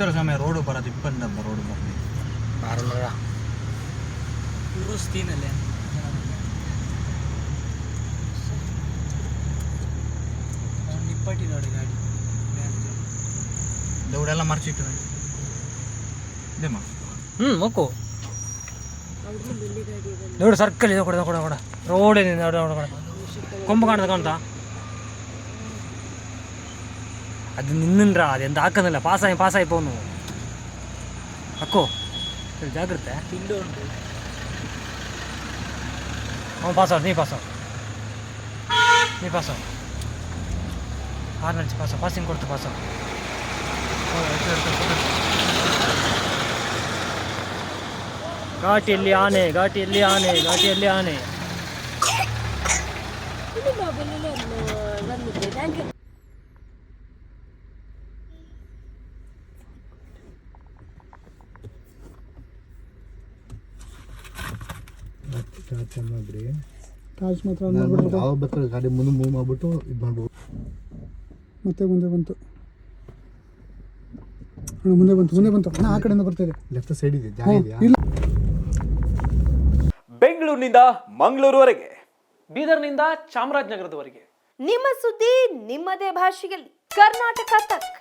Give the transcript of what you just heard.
சித்தர் ಸ್ವಾಮಿ ರೋಡ್ ಬರೋದು. ಇಪ್ಪಂದ road road பரது நார்மலா ನೋಡಿ ಗಾಡಿ. ದೌಡೆಲ್ಲ ಮರ್ಚಿಟ್ಟು ಇದೇಮ್ಮ ಹ್ಞೂ ಮಕ್ಕು. ನೋಡು ಸರ್ಕಲ್ ಇದೆ. ಕೊಡ ಕೊಡ ಕೊಡ. ರೋಡೇ ನೋಡಿ ಕೊಡ. ಕೊಂಬು ಕಾಣ್ತದೆ ಕಾಣ್ತಾ? ಅದು ನಿನ್ನನ್ರಾ ಅದೆಂತ ಹಾಕಂದಿಲ್ಲ ಪಾಸಾಯಿ ಪಾಸಾಯಿ ಪೋನು ಅಕ್ಕೋ ಸರಿ ಜಾಗ್ರತೆ ತಿಂಡು ಉಂಟು ಅವ್ನು ಪಾಸ್ ನೀ ಪಾಸ್ ನೀ ಪಾಸ್ ಆರು ನಡ್ಸಿ ಪಾಸ ಪಾಸಿಂಗ್ ಕೊಡ್ತು ಪಾಸ ಘಾಟಿಯಲ್ಲಿ ಆನೆ ಘಾಟಿಯಲ್ಲಿ ಆನೆ ಘಾಟಿಯಲ್ಲಿ ಆನೆ ಮಾಡಿದ್ರಿ ಟಾರ್ಚ್ ಮಾತ್ರ ಮಾಡ್ಬಿಡ್ಬೇಕು. ಯಾವ ಬೇಕಾದ್ರೆ ಗಾಡಿ ಮುಂದೆ ಮೂವ್ ಮಾಡ್ಬಿಟ್ಟು ಇದು ಮಾಡ್ಬೋದು. ಮತ್ತೆ ಮುಂದೆ ಬಂತು. ಅಣ್ಣ ಮುಂದೆ ಬಂತು ಮುಂದೆ ಬಂತು. ಅಣ್ಣ ಆ ಕಡೆಯಿಂದ ಬರ್ತಾ ಇದೆ. ಲೆಫ್ಟ್ ಸೈಡ್ ಇದೆ ಜಾಗ ಇದೆಯಾ? ಇಲ್ಲ. ಬೆಂಗಳೂರಿನಿಂದ ಮಂಗಳೂರುವರೆಗೆ ಬೀದರ್ನಿಂದ ಚಾಮರಾಜನಗರದವರೆಗೆ. ನಿಮ್ಮ ಸುದ್ದಿ ನಿಮ್ಮದೇ ಭಾಷೆಯಲ್ಲಿ. ಕರ್ನಾಟಕ ತಕ್.